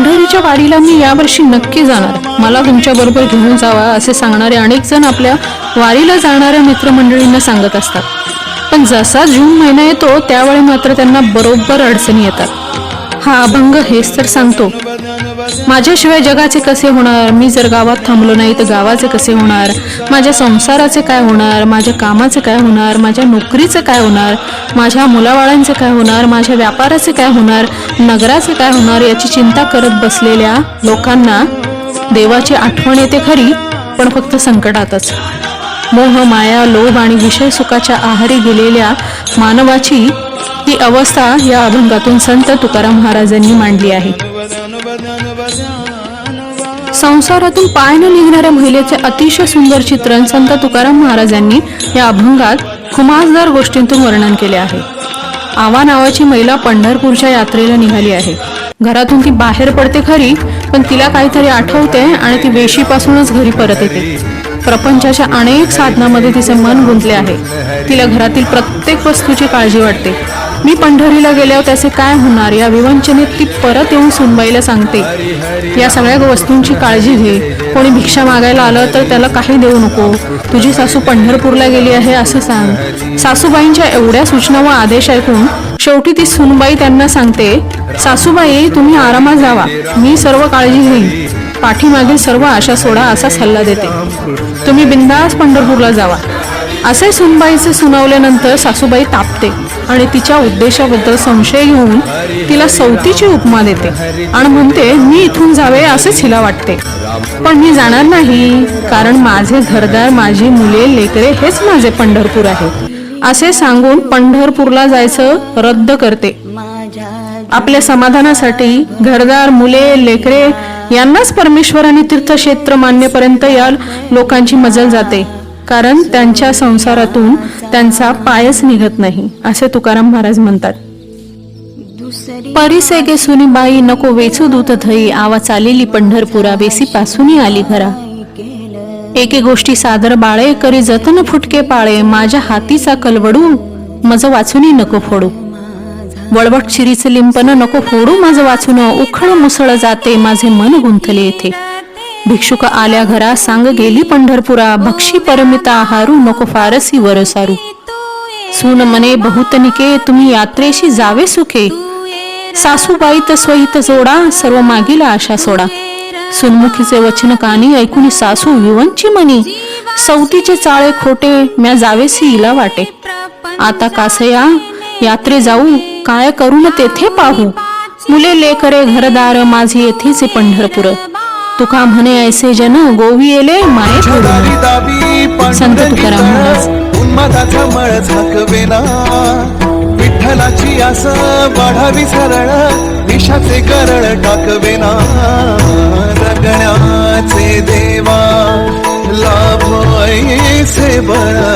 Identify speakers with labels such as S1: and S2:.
S1: पंढरीच्या वाडीला मी यावर्षी नक्की जाणार. मला तुमच्या बरोबर घेऊन जावा असे सांगणारे अनेक जण आपल्या वारीला जाणाऱ्या मित्रमंडळींना सांगत असतात. पण जसा जून महिना येतो त्यावेळी मात्र त्यांना बरोबर अडचणी येतात. हा अभंग हेच तर सांगतो. माझ्याशिवाय जगाचे कसे होणार? मी जर गावात थांबलो नाही तर गावाचे कसे होणार? माझ्या संसाराचे काय होणार? माझ्या कामाचे काय होणार? माझ्या नोकरीचे काय होणार? माझ्या मुलाबाळांचे काय होणार? माझ्या व्यापाराचे काय होणार? नगराचे काय होणार? याची चिंता करत बसलेल्या लोकांना देवाची आठवण येते खरी पण फक्त संकटातच. मोह माया लोभ आणि विषय सुखाच्या आहारी गेलेल्या मानवाची ही अवस्था या अभंगातून संत तुकाराम महाराजांनी मांडली आहे. संसारातून पाय न निघणाऱ्या महिलेचे अतिशय सुंदर चित्रण संत तुकाराम महाराजांनी या अभंगात खुमासदार गोष्टींतून वर्णन केले आहे. आवा नावाची महिला पंढरपूरच्या यात्रेला निघाली आहे. घरातून ती बाहेर पडते खरी पण तिला काहीतरी आठवते आणि ती वेशीपासूनच घरी परत येते. प्रपंचाच्या अनेक साधनामध्ये तिचे मन गुंतले आहे. तिला घरातील प्रत्येक वस्तूची काळजी वाटते. मी पंढरीला गेल्यावर त्याचे काय होणार? या विवंचनेत ती परत येऊन सुनबाईला सांगते. या सगळ्या वस्तूंची काळजी घे. कोणी भिक्षा मागायला आलं तर त्याला काही देऊ नको. तुझी सासू पंढरपूरला गेली आहे असं सांग. सासूबाईंच्या एवढ्या सूचना व आदेश ऐकून शेवटी ती सुनबाई त्यांना सांगते सासूबाई तुम्ही आरामात जावा. मी सर्व काळजी घेईन. पाठीमागील सर्व आशा सोडा असा सल्ला देते. तुम्ही बिंदास पंढरपूरला जावा. असे सुनबाईचे सुनावल्यानंतर सासूबाई तापते आणि तिच्या उद्देशाबद्दल संशय घेऊन तिला सवतीची उपमा देते आणि म्हणते मी इथून जावे असेच हिला वाटते. पण मी जाणार नाही कारण माझे घरदार माझी मुले लेकरे हेच माझे पंढरपूर आहे. असे सांगून पंढरपूरला जायचं रद्द करते. आपल्या समाधानासाठी घरदार मुले लेकरे यांनाच परमेश्वर आणि तीर्थक्षेत्र मान्यपर्यंत या लोकांची मजल जाते. कारण त्यांच्या संसारातून त्यांचा पायच निघत नाही असे तुकाराम महाराज म्हणतात. परिसे गे सुनीबाई नको वेचू दूत धई आवा चालेली पंढरपुरा वेसी पासून आली घरा. एके गोष्टी सादर बाळे करी जतन फुटके पाळे माझ्या हातीचा कलवडू मज वाचूनही नको फोडू. वळवट चिरीचे लिंपन नको फोडू माझं वाचून उखळ मुसळ जाते माझे मन गुंथले येथे. भिक्षुक आल्या घरा सांग गेली पंढरपुरा भक्षी परमिता आहारू नको फारसी वरसारू. सून मने बहुतनिके तुम्ही यात्रेशी जावे सुखे. सासूबाईत स्वहित जोडा सर्व मागील आशा सोडा. सुनमुखीचे वचन कानी ऐकून सासू विवंची मनी. सवतीचे चाळे खोटे म्या जावेसी हिला वाटे. आता कासया यात्रे जाऊ काय करून तेथे पाहू. मुले लेकरे घरदार माझे येथेचे पंढरपूर. तुका म्हणे ऐसे जन गोवी येले माये संत तुकाराम महाराज.
S2: उन्मादाचा मळ झाकवेना. विठ्ठलाची आस वाढावी सरळ. विषाचे करळ टाकवेना. जगण्याचे देवा लाभ ऐसे बळ.